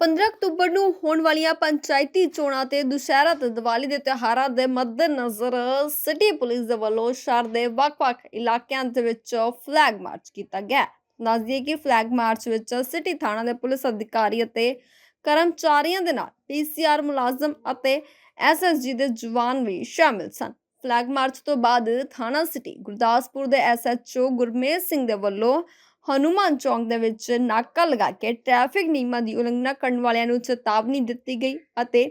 15 October ਨੂੰ ਹੋਣ ਵਾਲੀਆਂ ਪੰਚਾਇਤੀ ਚੋਣਾਂ ਤੇ ਦੁਸ਼ਹਿਰਾ ਤੇ ਦੀਵਾਲੀ ਦੇ ਤਿਉਹਾਰਾਂ ਦੇ ਮੱਦੇਨਜ਼ਰ ਸਿਟੀ ਪੁਲਿਸ ਦੇ ਵੱਲੋਂ ਸ਼ਹਿਰ ਦੇ ਵੱਖ-ਵੱਖ ਇਲਾਕਿਆਂ ਦੇ ਵਿੱਚ ਫਲੈਗ ਮਾਰਚ ਕੀਤਾ ਗਿਆ। ਦੱਸਦੀਏ ਕਿ ਫਲੈਗ ਮਾਰਚ ਵਿੱਚ ਸਿਟੀ ਥਾਣਾ ਦੇ ਪੁਲਿਸ ਅਧਿਕਾਰੀ ਅਤੇ ਕਰਮਚਾਰੀਆਂ ਦੇ ਨਾਲ ਪੀਸੀਆਰ ਮੁਲਾਜ਼ਮ ਅਤੇ ਐਸਐਸਜੀ ਦੇ ਜਵਾਨ ਵੀ ਸ਼ਾਮਿਲ ਸਨ। ਫਲੈਗ ਮਾਰਚ ਤੋਂ ਬਾਅਦ ਥਾਣਾ ਸਿਟੀ ਗੁਰਦਾਸਪੁਰ ਦੇ ਐਸਐਚਓ ਗੁਰਮੇਜ ਸਿੰਘ ਦੇ ਵੱਲੋਂ ਹਨੂਮਾਨ ਚੌਂਕ ਦੇ ਵਿੱਚ ਨਾਕਾ ਲਗਾ ਕੇ ਟ੍ਰੈਫਿਕ ਨਿਯਮਾਂ ਦੀ ਉਲੰਘਣਾ ਕਰਨ ਵਾਲਿਆਂ ਨੂੰ ਚੇਤਾਵਨੀ ਦਿੱਤੀ ਗਈ ਅਤੇ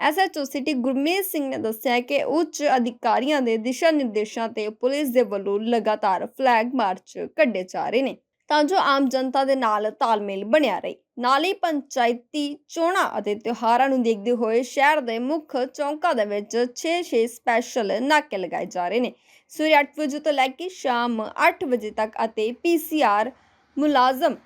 ਐਸਐਚਓ ਸਿਟੀ ਗੁਰਮੇਜ ਸਿੰਘ ਨੇ ਦੱਸਿਆ ਕਿ ਉੱਚ ਅਧਿਕਾਰੀਆਂ ਦੇ ਦਿਸ਼ਾ ਨਿਰਦੇਸ਼ਾਂ ਤੇ ਪੁਲਿਸ ਦੇ ਵੱਲੋਂ ਲਗਾਤਾਰ ਫਲੈਗ ਮਾਰਚ ਕੱਢੇ ਜਾ ਰਹੇ ਨੇ। ਤਾਂ ਜੋ ਆਮ ਜਨਤਾ ਦੇ ਨਾਲ ਤਾਲਮੇਲ ਬਣਿਆ ਰਹੇ। ਨਾਲ ਹੀ ਪੰਚਾਇਤੀ ਚੋਣਾਂ ਅਤੇ ਤਿਉਹਾਰਾਂ ਨੂੰ ਦੇਖਦੇ ਹੋਏ ਸ਼ਹਿਰ ਦੇ ਮੁੱਖ ਚੌਂਕਾਂ ਦੇ ਵਿੱਚ 6-6 ਸਪੈਸ਼ਲ ਨਾਕੇ ਲਗਾਏ ਜਾ ਰਹੇ ਨੇ। ਸਵੇਰੇ 8 ਵਜੇ ਤੋਂ ਲੈ ਕੇ ਸ਼ਾਮ 8 ਵਜੇ ਤੱਕ ਅਤੇ ਪੀਸੀਆਰ ਮੁਲਾਜ਼ਮ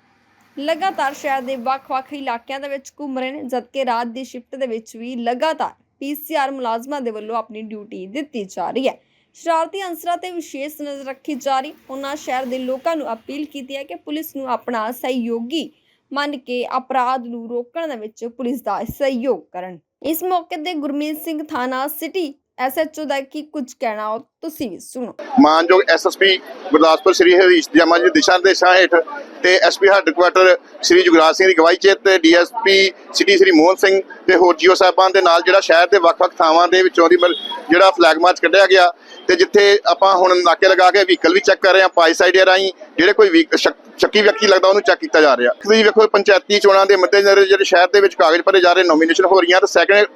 ਲਗਾਤਾਰ ਸ਼ਹਿਰ ਦੇ ਵੱਖ-ਵੱਖ ਇਲਾਕਿਆਂ ਦੇ ਵਿੱਚ ਘੁੰਮ ਰਹੇ ਨੇ, ਜਦਕਿ ਰਾਤ ਦੀ ਸ਼ਿਫਟ ਦੇ ਵਿੱਚ ਵੀ ਲਗਾਤਾਰ ਪੀਸੀਆਰ ਮੁਲਾਜ਼ਮਾਂ ਦੇ ਵੱਲੋਂ ਆਪਣੀ ਡਿਊਟੀ ਦਿੱਤੀ ਜਾ ਰਹੀ ਹੈ। ਸ਼ਰਾਰਤੀ ਅੰਸਰਾਂ ਤੇ ਵਿਸ਼ੇਸ਼ ਨਜ਼ਰ ਰੱਖੀ ਜਾ ਰਹੀ ਉਹਨਾਂ ਸ਼ਹਿਰ ਦੇ ਲੋਕਾਂ ਨੂੰ ਅਪੀਲ ਕੀਤੀ ਹੈ ਕਿ ਪੁਲਿਸ ਨੂੰ ਆਪਣਾ ਸਹਿਯੋਗੀ ਮੰਨ ਕੇ ਅਪਰਾਧ ਨੂੰ ਰੋਕਣ ਦੇ ਵਿੱਚ ਪੁਲਿਸ ਦਾ ਸਹਿਯੋਗ ਕਰਨ। ਇਸ ਮੌਕੇ ਤੇ ਗੁਰਮੀਤ ਸਿੰਘ ਥਾਣਾ ਸਿਟੀ ਐਸਐਚਓ ਦਾ ਕੀ ਕੁਝ ਕਹਿਣਾ ਉਹ ਤੁਸੀਂ ਵੀ ਸੁਣੋ। ਮਾਨਯੋਗ ਐਸਐਸਪੀ ਗੁਰਦਾਸਪੁਰ ਸ੍ਰੀ ਹਰੀਸ਼ ਜਮਾ ਜੀ ਦਿਸ਼ਾ ਨਿਰਦੇਸ਼ਾਂ ਹੇਠ ਤੇ ਐਸਪੀ ਹੈੱਡਕੁਆਟਰ ਸ੍ਰੀ ਜੁਗਰਾਜ ਸਿੰਘ ਦੀ ਅਗਵਾਈ 'ਚ ਤੇ ਡੀਐਸਪੀ ਸਿਟੀ ਸ੍ਰੀ ਮੋਹਨ ਸਿੰਘ ਤੇ ਹੋਰ ਜੀਓ ਸਾਹਿਬਾਨ ਦੇ ਨਾਲ ਜਿਹੜਾ ਸ਼ਹਿਰ ਦੇ ਵੱਖ-ਵੱਖ ਥਾਵਾਂ ਦੇ ਵਿੱਚੋਂ ਦੀ ਮਤਲਬ ਜਿਹੜਾ ਫਲੈਗ ਮਾਰਚ ਕੱਢਿਆ ਗਿਆ ਤੇ ਜਿੱਥੇ ਆਪਾਂ ਹੁਣ ਨਾਕੇ ਲਗਾ ਕੇ ਵਹੀਕਲ ਵੀ ਚੈੱਕ ਕਰ ਰਹੇ ਹਾਂ, ਪਾਈ ਸਾਈਡ ਰਾਹੀਂ ਜਿਹੜੇ ਕੋਈ ਵੀ ਸ਼ੱਕ- ਸ਼ੱਕੀ ਵਿਅਕਤੀ ਲੱਗਦਾ ਉਹਨੂੰ ਚੈੱਕ ਕੀਤਾ ਜਾ ਰਿਹਾ। ਤੁਸੀਂ ਵੇਖੋ ਪੰਚਾਇਤੀ ਚੋਣਾਂ ਦੇ ਮੱਦੇਨਜ਼ਰ ਜਿਹੜੇ ਸ਼ਹਿਰ ਦੇ ਵਿੱਚ ਕਾਗਜ਼ ਭਰੇ ਜਾ ਰਹੇ ਨੋਮੀਨੇਸ਼ਨ ਹੋ ਰਹੀਆਂ ਤੇ ਸੈਕੰਡ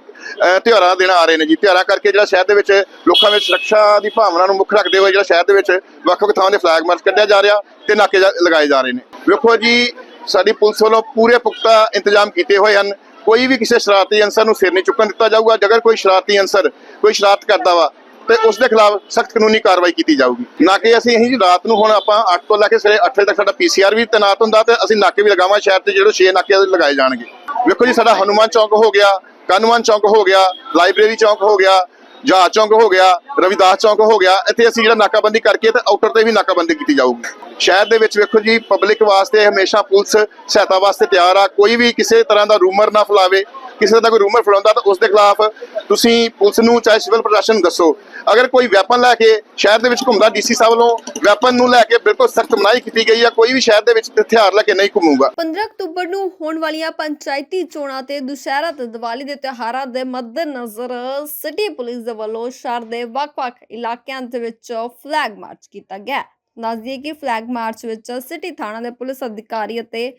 ਤਿਉਹਾਰਾਂ ਦਾ ਦਿਨ ਆ ਰਹੇ ਨੇ ਜੀ। ਤਿਉਹਾਰਾਂ ਕਰਕੇ ਜਿਹੜਾ ਸ਼ਹਿਰ ਦੇ ਵਿੱਚ ਲੋਕਾਂ ਵਿੱਚ ਸੁਰੱਖਿਆ ਦੀ ਭਾਵਨਾ ਨੂੰ ਮੁੱਖ ਰੱਖਦੇ ਹੋਏ ਜਿਹੜਾ ਸ਼ਹਿਰ ਦੇ ਵਿੱਚ ਵੱਖ-ਵੱਖ ਥਾਵਾਂ ਦੇ ਫਲੈਗ ਮਾਰਚ ਕੱਢਿਆ ਜਾ ਰਿਹਾ ਤੇ ਨਾਕੇ ਲਗਾਏ ਜਾ ਰਹੇ ਨੇ। ਵੇਖੋ ਜੀ, ਸਾਡੀ ਪੁਲਿਸ ਵੱਲੋਂ ਪੂਰੇ ਪੁਖਤਾ ਇੰਤਜ਼ਾਮ ਕੀਤੇ ਹੋਏ ਹਨ। ਕੋਈ ਵੀ ਕਿਸੇ ਸ਼ਰਾਰਤੀ ਅਨਸਰ ਨੂੰ ਸਿਰ ਨਹੀਂ ਚੁੱਕਣ ਦਿੱਤਾ ਜਾਊਗਾ। ਜੇਕਰ ਕੋਈ ਸ਼ਰਾਰਤੀ ਅਨਸਰ ਕੋਈ ਸ਼ਰਾਰਤ ਕਰਦਾ ਵਾ, ਤੇ ਉਸ ਦੇ ਖਿਲਾਫ ਸਖਤ ਕਾਨੂੰਨੀ ਕਾਰਵਾਈ ਕੀਤੀ ਜਾਊਗੀ। ਨਾ ਕਿ ਅਸੀਂ ਇਹੀ ਰਾਤ ਨੂੰ ਹੁਣ ਆਪਾਂ 8 ਤੋਂ ਲੈ ਕੇ ਸਵੇਰੇ 8 ਵਜੇ ਤੱਕ ਸਾਡਾ ਪੀਸੀਆਰ ਵੀ ਤੈਨਾਤ ਹੁੰਦਾ ਤੇ ਅਸੀਂ ਨਾਕੇ ਵੀ ਲਗਾਵਾਂ ਸ਼ਹਿਰ ਤੇ ਜਿਹੜੇ 6 ਨਾਕੇ ਲਗਾਏ ਜਾਣਗੇ। ਵੇਖੋ ਜੀ, ਸਾਡਾ ਹਨੂਮਾਨ ਚੌਕ ਹੋ ਗਿਆ। ਕਾਨੂੰਨ ਚੌਂਕ ਹੋ ਗਿਆ, ਲਾਇਬ੍ਰੇਰੀ ਚੌਂਕ ਹੋ ਗਿਆ, ਜਹਾਜ਼ ਚੌਂਕ ਹੋ ਗਿਆ, ਰਵਿਦਾਸ ਚੌਂਕ ਹੋ ਗਿਆ, ਇੱਥੇ ਅਸੀਂ ਜਿਹੜਾ ਨਾਕਾਬੰਦੀ ਕਰਕੇ ਤੇ ਆਊਟਰ ਤੇ ਵੀ ਨਾਕਾਬੰਦੀ ਕੀਤੀ ਜਾਊਗੀ। ਸ਼ਹਿਰ ਦੇ ਵਿੱਚ ਵੇਖੋ ਜੀ ਪਬਲਿਕ ਵਾਸਤੇ ਹਮੇਸ਼ਾ ਪੁਲਿਸ ਸਹਾਇਤਾ ਵਾਸਤੇ ਤਿਆਰ ਆ। ਕੋਈ ਵੀ ਕਿਸੇ ਤਰ੍ਹਾਂ ਦਾ ਰੂਮਰ ਨਾ ਫੈਲਾਵੇ, ਕਿਸੇ ਦਾ ਕੋਈ ਰੂਮਰ ਫੈਲਾਉਂਦਾ ਤਾਂ ਉਸ ਦੇ ਖਿਲਾਫ ਤੁਸੀਂ ਪੁਲਿਸ ਨੂੰ ਚਾਹੇ ਸਿਵਲ ਪ੍ਰਸ਼ਾਸਨ ਦੱਸੋ। ਅਗਰ ਕੋਈ ਵੈਪਨ ਲੈ ਕੇ ਸ਼ਹਿਰ ਦੇ ਵਿੱਚ ਘੁੰਮਦਾ ਡੀਸੀ ਸਾਹਿਬ ਵੱਲੋਂ ਵੈਪਨ ਨੂੰ ਲੈ ਕੇ ਬਿਲਕੁਲ ਸਖਤ ਮਨਾਹੀ ਕੀਤੀ ਗਈ ਆ, ਕੋਈ ਵੀ ਸ਼ਹਿਰ ਦੇ ਵਿੱਚ ਹਥਿਆਰ ਲੈ ਕੇ ਨਹੀਂ ਘੁੰਮੂਗਾ। 15 ਅਕਤੂਬਰ ਨੂੰ ਹੋਣ ਵਾਲੀਆਂ ਪੰਚਾਇਤੀ ਚੋਣਾਂ ਤੇ ਦੁਸ਼ਹਿਰਾ ਤੇ ਦੀਵਾਲੀ ਦੇ ਤਿਉਹਾਰਾਂ ਦੇ ਮੱਦੇਨਜ਼ਰ ਸਿਟੀ ਪੁਲਿਸ ਦੇ ਵੱਲੋਂ ਸ਼ਹਿਰ ਦੇ ਵੱਖ-ਵੱਖ ਇਲਾਕਿਆਂ ਦੇ ਵਿੱਚ ਫਲੈਗ ਮਾਰਚ ਕੀਤਾ ਗਿਆ। ਦੱਸਦੀਏ ਕਿ ਫਲੈਗ ਮਾਰਚ ਵਿੱਚ ਸਿਟੀ ਥਾਣਾ ਦੇ ਪੁਲਿਸ ਅਧਿਕਾਰੀ ਅਤੇ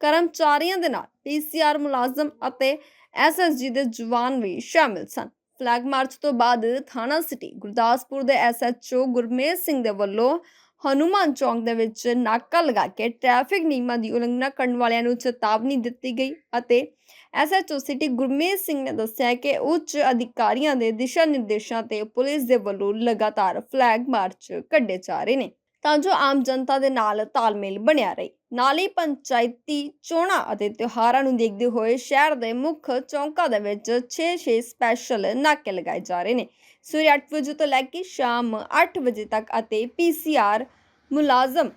ਕਰਮਚਾਰੀਆਂ ਦੇ ਨਾਲ ਪੀਸੀਆਰ ਮੁਲਾਜ਼ਮ ਅਤੇ ਐਸਐਸਜੀ ਦੇ ਜਵਾਨ ਵੀ ਸ਼ਾਮਿਲ ਸਨ। ਫਲੈਗ ਮਾਰਚ ਤੋਂ ਬਾਅਦ ਥਾਣਾ ਸਿਟੀ ਗੁਰਦਾਸਪੁਰ ਦੇ ਐਸਐਚਓ ਗੁਰਮੇਜ ਸਿੰਘ ਦੇ ਵੱਲੋਂ ਹਨੂਮਾਨ ਚੌਂਕ ਦੇ ਵਿੱਚ ਨਾਕਾ ਲਗਾ ਕੇ ਟ੍ਰੈਫਿਕ ਨਿਯਮਾਂ ਦੀ ਉਲੰਘਣਾ ਕਰਨ ਵਾਲਿਆਂ ਨੂੰ ਚੇਤਾਵਨੀ ਦਿੱਤੀ ਗਈ ਅਤੇ ਐਸਐਚਓ ਸਿਟੀ ਗੁਰਮੇਜ ਸਿੰਘ ਨੇ ਦੱਸਿਆ ਕਿ ਉੱਚ ਅਧਿਕਾਰੀਆਂ ਦੇ ਦਿਸ਼ਾ ਨਿਰਦੇਸ਼ਾਂ ਤੇ ਪੁਲਿਸ ਦੇ ਵੱਲੋਂ ਲਗਾਤਾਰ ਫਲੈਗ ਮਾਰਚ ਕੱਢੇ ਜਾ ਰਹੇ ਨੇ। ਤਾਂ ਜੋ ਆਮ ਜਨਤਾ ਦੇ ਨਾਲ ਤਾਲਮੇਲ ਬਣਿਆ ਰਹੇ। ਨਾਲ ਹੀ ਪੰਚਾਇਤੀ ਚੋਣਾਂ ਅਤੇ ਤਿਉਹਾਰਾਂ ਨੂੰ ਦੇਖਦੇ ਹੋਏ ਸ਼ਹਿਰ ਦੇ ਮੁੱਖ ਚੌਂਕਾਂ ਦੇ ਵਿੱਚ 6-6 ਸਪੈਸ਼ਲ ਨਾਕੇ ਲਗਾਏ ਜਾ ਰਹੇ ਨੇ। ਸਵੇਰੇ 8 ਵਜੇ ਤੋਂ ਲੈ ਕੇ ਸ਼ਾਮ 8 ਵਜੇ ਤੱਕ ਅਤੇ ਪੀਸੀਆਰ ਮੁਲਾਜ਼ਮ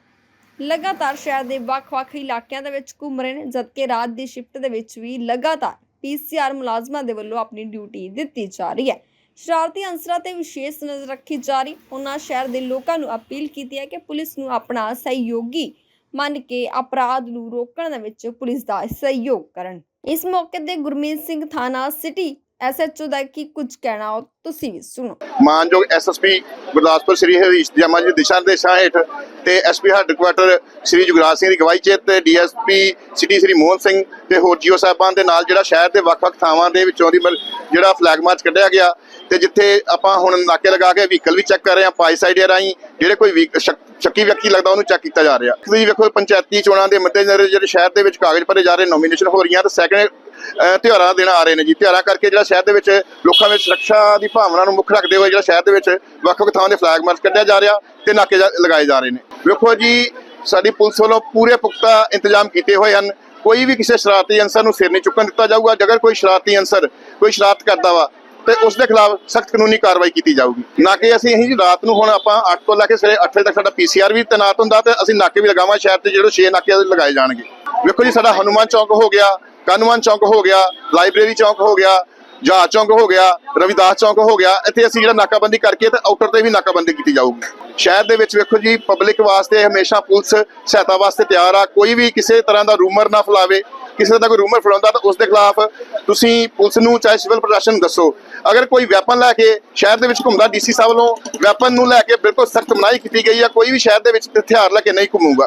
ਲਗਾਤਾਰ ਸ਼ਹਿਰ ਦੇ ਵੱਖ-ਵੱਖ ਇਲਾਕਿਆਂ ਦੇ ਵਿੱਚ ਘੁੰਮ ਰਹੇ ਨੇ, ਜਦਕਿ ਰਾਤ ਦੀ ਸ਼ਿਫਟ ਦੇ ਵਿੱਚ ਵੀ ਲਗਾਤਾਰ ਪੀਸੀਆਰ ਮੁਲਾਜ਼ਮਾਂ ਦੇ ਵੱਲੋਂ ਆਪਣੀ ਡਿਊਟੀ ਦਿੱਤੀ ਜਾ ਰਹੀ ਹੈ। ਸ਼ਰਾਰਤੀ ਅੰਸਰਾਂ ਤੇ ਵਿਸ਼ੇਸ਼ ਨਜ਼ਰ ਰੱਖੀ ਜਾ ਰਹੀ ਉਹਨਾਂ ਸ਼ਹਿਰ ਦੇ ਲੋਕਾਂ ਨੂੰ ਅਪੀਲ ਕੀਤੀ ਹੈ ਕਿ ਪੁਲਿਸ ਨੂੰ ਆਪਣਾ ਸਹਿਯੋਗੀ ਮੰਨ ਕੇ ਅਪਰਾਧ ਨੂੰ ਰੋਕਣ ਦੇ ਵਿੱਚ ਪੁਲਿਸ ਦਾ ਸਹਿਯੋਗ ਕਰਨ। ਇਸ ਮੌਕੇ ਤੇ ਗੁਰਮੀਤ ਸਿੰਘ ਥਾਣਾ ਸਿਟੀ ਐਸਐਚਓ ਦਾ ਕੀ ਕੁਝ ਕਹਿਣਾ ਉਹ ਤੁਸੀਂ ਵੀ ਸੁਣੋ। ਮਾਨਯੋਗ ਐਸਐਸਪੀ ਗੁਰਦਾਸਪੁਰ ਸ੍ਰੀ ਹਰੀਸ਼ ਜਮਾ ਜੀ ਦਿਸ਼ਾ ਨਿਰਦੇਸ਼ਾਂ ਹੇਠ ਤੇ ਐਸਪੀ ਹੈੱਡਕੁਆਟਰ ਸ੍ਰੀ ਜੁਗਰਾਜ ਸਿੰਘ ਦੀ ਅਗਵਾਈ 'ਚ ਤੇ ਡੀਐਸਪੀ ਸਿਟੀ ਸ੍ਰੀ ਮੋਹਨ ਸਿੰਘ ਤੇ ਹੋਰ ਜੀਓ ਸਾਹਿਬਾਨ ਦੇ ਨਾਲ ਜਿਹੜਾ ਸ਼ਹਿਰ ਦੇ ਵੱਖ-ਵੱਖ ਥਾਵਾਂ ਦੇ ਵਿੱਚੋਂ ਦੀ ਜਿਹੜਾ ਫਲੈਗ ਮਾਰਚ ਕੱਢਿਆ ਗਿਆ ਤੇ ਜਿੱਥੇ ਆਪਾਂ ਹੁਣ ਨਾਕੇ ਲਗਾ ਕੇ ਵਹੀਕਲ ਵੀ ਚੈੱਕ ਕਰ ਰਹੇ ਹਾਂ ਪਾਈ ਸਾਈਡ ਰਾਹੀਂ ਜਿਹੜੇ ਕੋਈ ਸ਼ੱਕੀ ਵਿਅਕਤੀ ਲੱਗਦਾ ਉਹਨੂੰ ਚੈੱਕ ਕੀਤਾ ਜਾ ਰਿਹਾ। ਤੁਸੀਂ ਵੇਖੋ ਪੰਚਾਇਤੀ ਚੋਣਾਂ ਦੇ ਮੱਦੇਨਜ਼ਰ ਜਿਹੜੇ ਸ਼ਹਿਰ ਦੇ ਵਿੱਚ ਕਾਗਜ਼ ਭਰੇ ਜਾ ਰਹੇ ਨੋਮੀਨੇਸ਼ਨ ਹੋ ਰਹੀਆਂ ਤੇ ਸੈਕੰਡ ਤਿਉਹਾਰਾਂ ਦਾ ਦਿਨ ਆ ਰਹੇ ਨੇ ਜੀ। ਤਿਉਹਾਰਾਂ ਕਰਕੇ ਜਿਹੜਾ ਸ਼ਹਿਰ ਦੇ ਵਿੱਚ ਲੋਕਾਂ ਵਿੱਚ ਸੁਰੱਖਿਆ ਦੀ ਭਾਵਨਾ ਨੂੰ ਮੁੱਖ ਰੱਖਦੇ ਹੋਏ ਜਿਹੜਾ ਸ਼ਹਿਰ ਦੇ ਵਿੱਚ ਵੱਖ-ਵੱਖ ਥਾਵਾਂ ਦੇ ਫਲੈਗ ਮਾਰਚ ਕੱਢਿਆ ਜਾ ਰਿਹਾ ਤੇ ਨਾਕੇ ਲਗਾਏ ਜਾ ਰਹੇ ਨੇ। ਵੇਖੋ ਜੀ, ਸਾਡੀ ਪੁਲਿਸ ਵੱਲੋਂ ਪੂਰੇ ਪੁਖਤਾ ਇੰਤਜ਼ਾਮ ਕੀਤੇ ਹੋਏ ਹਨ। ਕੋਈ ਵੀ ਕਿਸੇ ਸ਼ਰਾਰਤੀ ਅਨਸਰ ਨੂੰ ਸਿਰ ਨਹੀਂ ਚੁੱਕਣ ਦਿੱਤਾ ਜਾਊਗਾ। ਜੇਕਰ ਕੋਈ ਸ਼ਰਾਰਤੀ ਅਨਸਰ ਕੋਈ ਸ਼ਰਾਰਤ ਕਰਦਾ ਵਾ, ਤੇ ਉਸ ਦੇ ਖਿਲਾਫ ਸਖਤ ਕਾਨੂੰਨੀ ਕਾਰਵਾਈ ਕੀਤੀ ਜਾਊਗੀ। ਨਾ ਕਿ ਅਸੀਂ ਇਹੀ ਰਾਤ ਨੂੰ ਹੁਣ ਆਪਾਂ 8 ਤੋਂ ਲੈ ਕੇ ਸਵੇਰੇ 8 ਵਜੇ ਤੱਕ ਸਾਡਾ ਪੀਸੀਆਰ ਵੀ ਤੈਨਾਤ ਹੁੰਦਾ ਤੇ ਅਸੀਂ ਨਾਕੇ ਵੀ ਲਗਾਵਾਂ ਸ਼ਹਿਰ ਤੇ ਜਿਹੜੇ 6 ਨਾਕੇ ਲਗਾਏ ਜਾਣਗੇ। ਵੇਖੋ ਜੀ, ਸਾਡਾ ਹਨੂਮਾਨ ਚੌਕ ਹੋ ਗਿਆ। ਕਾਨੂੰਨ ਚੌਂਕ ਹੋ ਗਿਆ, ਲਾਇਬ੍ਰੇਰੀ ਚੌਂਕ ਹੋ ਗਿਆ, ਜਹਾਜ਼ ਚੌਂਕ ਹੋ ਗਿਆ, ਰਵਿਦਾਸ ਚੌਂਕ ਹੋ ਗਿਆ, ਇੱਥੇ ਅਸੀਂ ਜਿਹੜਾ ਨਾਕਾਬੰਦੀ ਕਰਕੇ ਤੇ ਆਊਟਰ ਤੇ ਵੀ ਨਾਕਾਬੰਦੀ ਕੀਤੀ ਜਾਊਗੀ। ਸ਼ਹਿਰ ਦੇ ਵਿੱਚ ਵੇਖੋ ਜੀ ਪਬਲਿਕ ਵਾਸਤੇ ਹਮੇਸ਼ਾ ਪੁਲਿਸ ਸਹਾਇਤਾ ਵਾਸਤੇ ਤਿਆਰ ਆ। ਕੋਈ ਵੀ ਕਿਸੇ ਤਰ੍ਹਾਂ ਦਾ ਰੂਮਰ ਨਾ ਫੈਲਾਵੇ, ਕਿਸੇ ਦਾ ਕੋਈ ਰੂਮਰ ਫੈਲਾਉਂਦਾ ਤਾਂ ਉਸ ਦੇ ਖਿਲਾਫ ਤੁਸੀਂ ਪੁਲਿਸ ਨੂੰ ਚਾਹੇ ਸਿਵਲ ਪ੍ਰਸ਼ਾਸਨ ਨੂੰ ਦੱਸੋ। ਅਗਰ ਕੋਈ ਵੈਪਨ ਲੈ ਕੇ ਸ਼ਹਿਰ ਦੇ ਵਿੱਚ ਘੁੰਮਦਾ ਡੀਸੀ ਸਾਹਿਬ ਵੱਲੋਂ ਵੈਪਨ ਨੂੰ ਲੈ ਕੇ ਬਿਲਕੁਲ ਸਖਤ ਮਨਾਹੀ ਕੀਤੀ ਗਈ ਆ, ਕੋਈ ਵੀ ਸ਼ਹਿਰ ਦੇ ਵਿੱਚ ਹਥਿਆਰ ਲੈ ਕੇ ਨਹੀਂ ਘੁੰਮੂਗਾ।